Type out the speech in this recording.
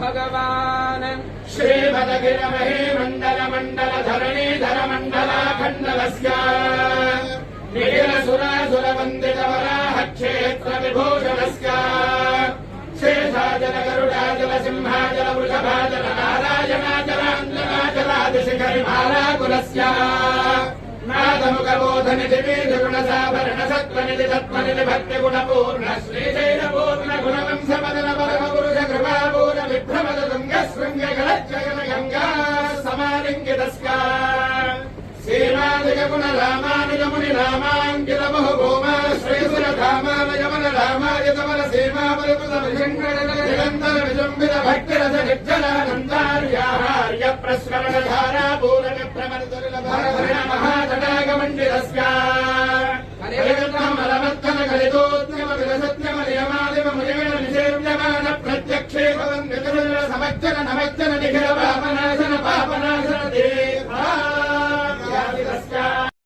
भगवान्। श्रीमदगिरमहे मण्डल मण्डल धरणीधर मण्डलाखण्डलस्य निखिलसुरासुरवन्दितवराहक्षेत्र विभूषणस्य शेषाजलगरुडाजल सिंहाजल वृषभाजल नारायणाजलाञ्जलाजलादिशिखरिमालाकुलस्य भक्ति गुण पूर्ण श्री నమస్కార్ శ్రీమాదిగమున రామానుజముని రామాంకిల బహుభూమ శ్రీసుర ధామాన యమన రామాయ తమన సీమాపురపుత నిరంతర విజంబిత భక్తిరథ నిర్జనానందార్యాహార్య ప్రస్మరణ ధారా పూరణ ప్రమణ దుర్ల భారత మహాతటాగమండిరస్కార్ మలమత్తన కలితోద్యమ విలసత్యమ నియమాదిమ మునివేణ నిషేవ్యమాన ప్రత్యక్షే సమజ్జన నమజ్జన నిఖిల బ్రాహ్మణ